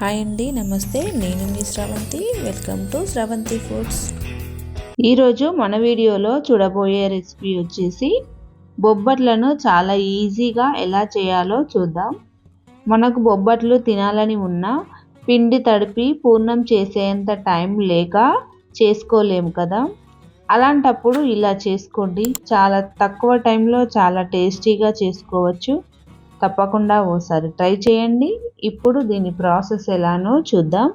Hi అండి నమస్తే. నేను మీ Sravanthi. Welcome to Sravanthi foods. ఈరోజు మన వీడియోలో చూడబోయే రెసిపీ వచ్చేసి బొబ్బట్లను చాలా ఈజీగా ఎలా చేయాలో చూద్దాం. మనకు బొబ్బట్లు తినాలని ఉన్నా పిండి తడిపి పూర్ణం చేసేంత టైం లేక చేసుకోలేము కదా. అలాంటప్పుడు ఇలా చేసుకోండి. చాలా తక్కువ టైంలో చాలా టేస్టీగా చేసుకోవచ్చు. తప్పకుండా ఓసారి ట్రై చేయండి. ఇప్పుడు దీని ప్రాసెస్ ఎలానో చూద్దాం.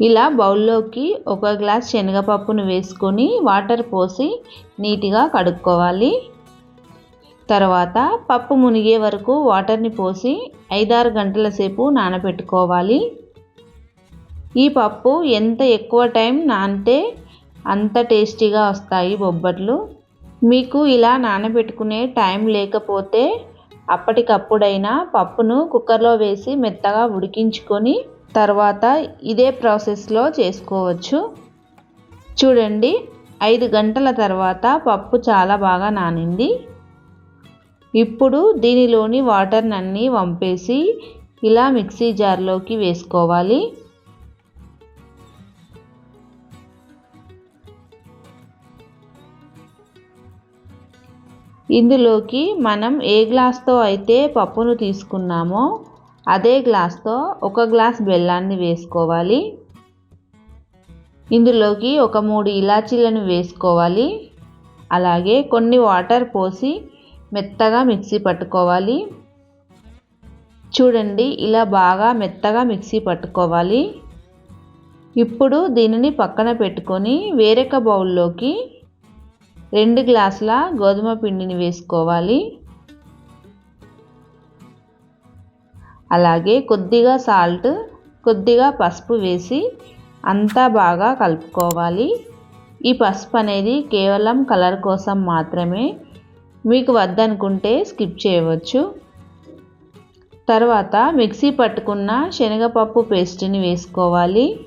ఇలా బౌల్లోకి ఒక గ్లాస్ శనగపప్పును వేసుకొని వాటర్ పోసి నీట్గా కడుక్కోవాలి. తర్వాత పప్పు మునిగే వరకు వాటర్ని పోసి ఐదారు గంటల సేపు నానబెట్టుకోవాలి ఈ పప్పు ఎంత ఎక్కువ టైం నానితే అంత టేస్టీగా వస్తాయి బొబ్బట్లు. మీకు ఇలా నానబెట్టుకునే టైం లేకపోతే అప్పటికప్పుడైనా పప్పును కుక్కర్లో వేసి మెత్తగా ఉడికించుకొని తర్వాత ఇదే ప్రాసెస్లో చేసుకోవచ్చు. చూడండి ఐదు గంటల తర్వాత పప్పు చాలా బాగా నానింది. ఇప్పుడు దీనిలోని వాటర్నన్నీ వంపేసి ఇలా మిక్సీ జార్లోకి వేసుకోవాలి. ఇందులోకి మనం ఏ గ్లాస్తో అయితే పప్పును తీసుకున్నామో అదే గ్లాస్తో ఒక గ్లాస్ బెల్లాన్ని వేసుకోవాలి. ఇందులోకి ఒక మూడు ఇలాచీలను వేసుకోవాలి. అలాగే కొన్ని వాటర్ పోసి మెత్తగా మిక్సీ పట్టుకోవాలి. చూడండి ఇలా బాగా మెత్తగా మిక్సీ పట్టుకోవాలి. ఇప్పుడు దీనిని పక్కన పెట్టుకొని వేరొక బౌల్లోకి రెండు గ్లాసుల గోధుమ పిండిని వేసుకోవాలి. అలాగే కొద్దిగా సాల్ట్ కొద్దిగా పసుపు వేసి అంతా బాగా కలుపుకోవాలి. ఈ పసుపు అనేది కేవలం కలర్ కోసం మాత్రమే మీకు వద్దనుకుంటే స్కిప్ చేయవచ్చు. తర్వాత మిక్సీ పట్టుకున్న శనగపప్పు పేస్ట్ని వేసుకోవాలి.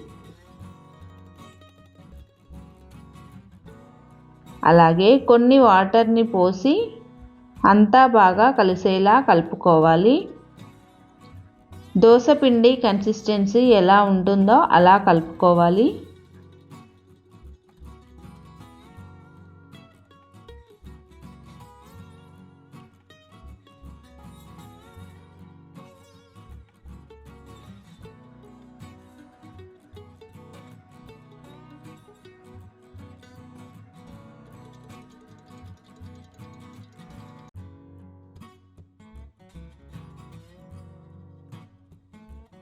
అలాగే కొన్ని వాటర్ని పోసి అంతా బాగా కలిసేలా కలుపుకోవాలి. దోశపిండి కన్సిస్టెన్సీ ఎలా ఉంటుందో అలా కలుపుకోవాలి.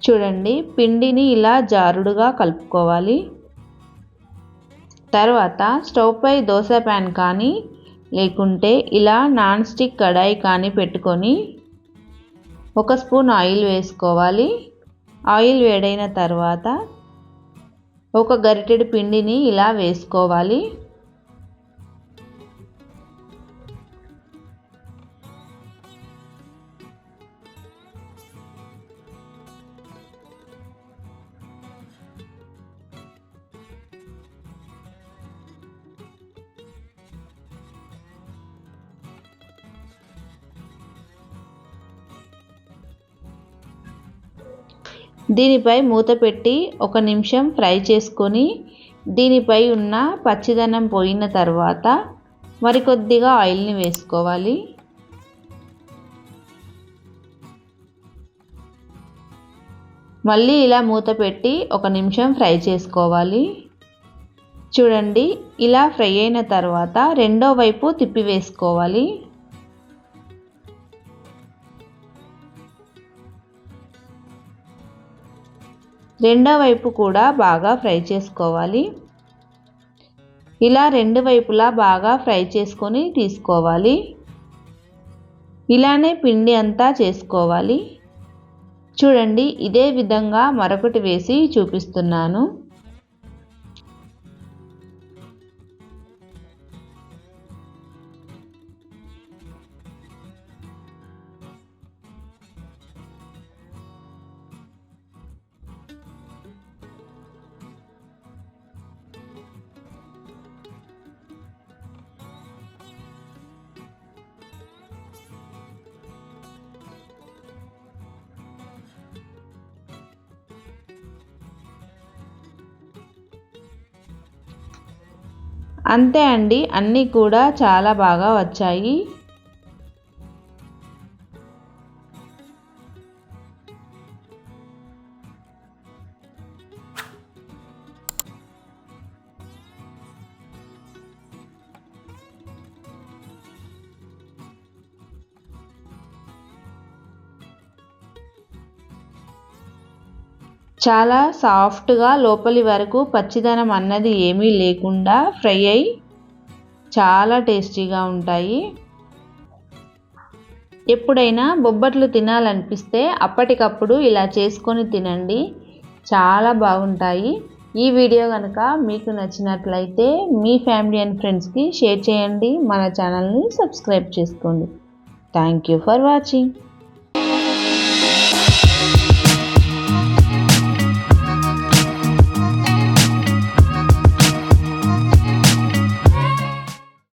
చూడండి పిండిని ఇలా జారుడుగా కలుపుకోవాలి. తర్వాత స్టవ్ పై దోశ ప్యాన్ కానీ లేకుంటే ఇలా నాన్ స్టిక్ కడాయి కానీ పెట్టుకొని ఒక స్పూన్ ఆయిల్ వేసుకోవాలి. ఆయిల్ వేడైన తర్వాత ఒక గరిటెడు పిండిని ఇలా వేసుకోవాలి. దీనిపై మూత పెట్టి ఒక నిమిషం ఫ్రై చేసుకొని దీనిపై ఉన్న పచ్చిదనం పోయిన తర్వాత మరికొద్దిగా ఆయిల్ని వేసుకోవాలి. మళ్ళీ ఇలా మూత పెట్టి ఒక నిమిషం ఫ్రై చేసుకోవాలి. చూడండి ఇలా ఫ్రై అయిన తర్వాత రెండో వైపు తిప్పి వేసుకోవాలి. రెండో వైపు కూడా బాగా ఫ్రై చేసుకోవాలి. ఇలా రెండు వైపులా బాగా ఫ్రై చేసుకొని తీసుకోవాలి. ఇలానే పిండి అంతా చేసుకోవాలి. చూడండి ఇదే విధంగా మరొకటి వేసి చూపిస్తున్నాను. అంతే అండి అన్నీ కూడా చాలా బాగా వచ్చాయి. చాలా సాఫ్ట్గా లోపలి వరకు పచ్చిదనం అన్నది ఏమీ లేకుండా ఫ్రై అయి చాలా టేస్టీగా ఉంటాయి. ఎప్పుడైనా బొబ్బట్లు తినాలనిపిస్తే అప్పటికప్పుడు ఇలా చేసుకొని తినండి. చాలా బాగుంటాయి. ఈ వీడియో కనుక మీకు నచ్చినట్లయితే మీ ఫ్యామిలీ అండ్ ఫ్రెండ్స్కి షేర్ చేయండి. మన ఛానల్ని సబ్స్క్రైబ్ చేసుకోండి. Thank you for watching.